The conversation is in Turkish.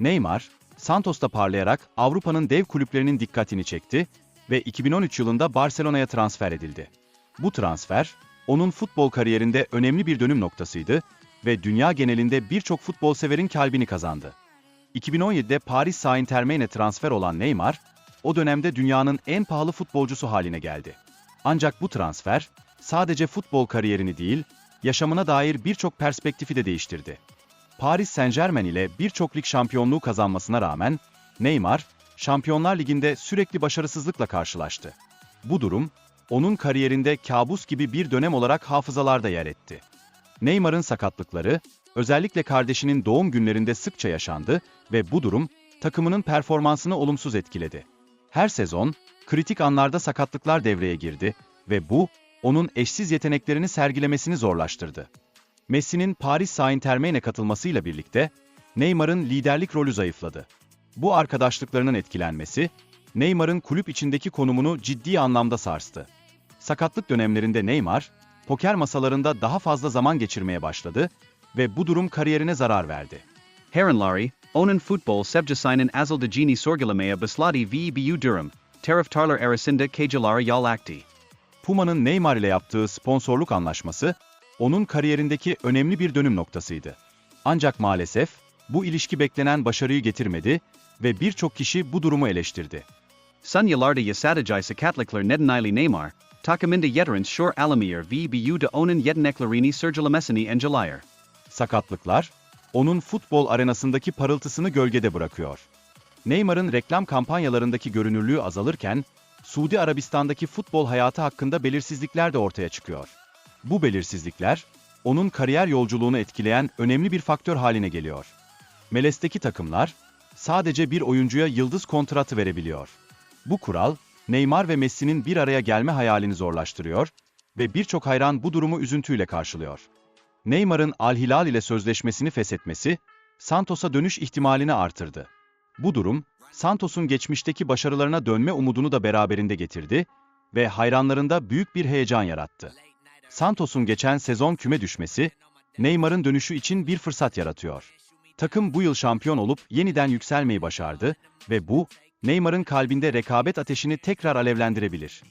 Neymar, Santos'ta parlayarak Avrupa'nın dev kulüplerinin dikkatini çekti ve 2013 yılında Barcelona'ya transfer edildi. Bu transfer, onun futbol kariyerinde önemli bir dönüm noktasıydı ve dünya genelinde birçok futbol severin kalbini kazandı. 2017'de Paris Saint-Germain'e transfer olan Neymar, o dönemde dünyanın en pahalı futbolcusu haline geldi. Ancak bu transfer, sadece futbol kariyerini değil, yaşamına dair birçok perspektifi de değiştirdi. Paris Saint-Germain ile birçok lig şampiyonluğu kazanmasına rağmen, Neymar, Şampiyonlar Ligi'nde sürekli başarısızlıkla karşılaştı. Bu durum, onun kariyerinde kabus gibi bir dönem olarak hafızalarda yer etti. Neymar'ın sakatlıkları, özellikle kardeşinin doğum günlerinde sıkça yaşandı ve bu durum, takımının performansını olumsuz etkiledi. Her sezon, kritik anlarda sakatlıklar devreye girdi ve bu, onun eşsiz yeteneklerini sergilemesini zorlaştırdı. Messi'nin Paris Saint-Germain'e katılmasıyla birlikte, Neymar'ın liderlik rolü zayıfladı. Bu arkadaşlıklarının etkilenmesi, Neymar'ın kulüp içindeki konumunu ciddi anlamda sarstı. Sakatlık dönemlerinde Neymar, poker masalarında daha fazla zaman geçirmeye başladı ve bu durum kariyerine zarar verdi. Herrenlari, onun futbol sebcesinin azalda geni sorgulamaya başladı ve bu durum, taraftarlar arasında kajalara yol açtı. Puma'nın Neymar ile yaptığı sponsorluk anlaşması, onun kariyerindeki önemli bir dönüm noktasıydı. Ancak maalesef, bu ilişki beklenen başarıyı getirmedi ve birçok kişi bu durumu eleştirdi. Son yıllarda yasadıcı sakatlıklar nedeniyle Neymar, takımında yeterins şor alamıyor ve bu da onun yeteneklerini sergilemesini engelliyor. Sakatlıklar, onun futbol arenasındaki parıltısını gölgede bırakıyor. Neymar'ın reklam kampanyalarındaki görünürlüğü azalırken, Suudi Arabistan'daki futbol hayatı hakkında belirsizlikler de ortaya çıkıyor. Bu belirsizlikler, onun kariyer yolculuğunu etkileyen önemli bir faktör haline geliyor. Meles'teki takımlar, sadece bir oyuncuya yıldız kontratı verebiliyor. Bu kural, Neymar ve Messi'nin bir araya gelme hayalini zorlaştırıyor ve birçok hayran bu durumu üzüntüyle karşılıyor. Neymar'ın Al Hilal ile sözleşmesini feshetmesi, Santos'a dönüş ihtimalini artırdı. Bu durum, Santos'un geçmişteki başarılarına dönme umudunu da beraberinde getirdi ve hayranlarında büyük bir heyecan yarattı. Santos'un geçen sezon küme düşmesi, Neymar'ın dönüşü için bir fırsat yaratıyor. Takım bu yıl şampiyon olup yeniden yükselmeyi başardı ve bu, Neymar'ın kalbinde rekabet ateşini tekrar alevlendirebilir.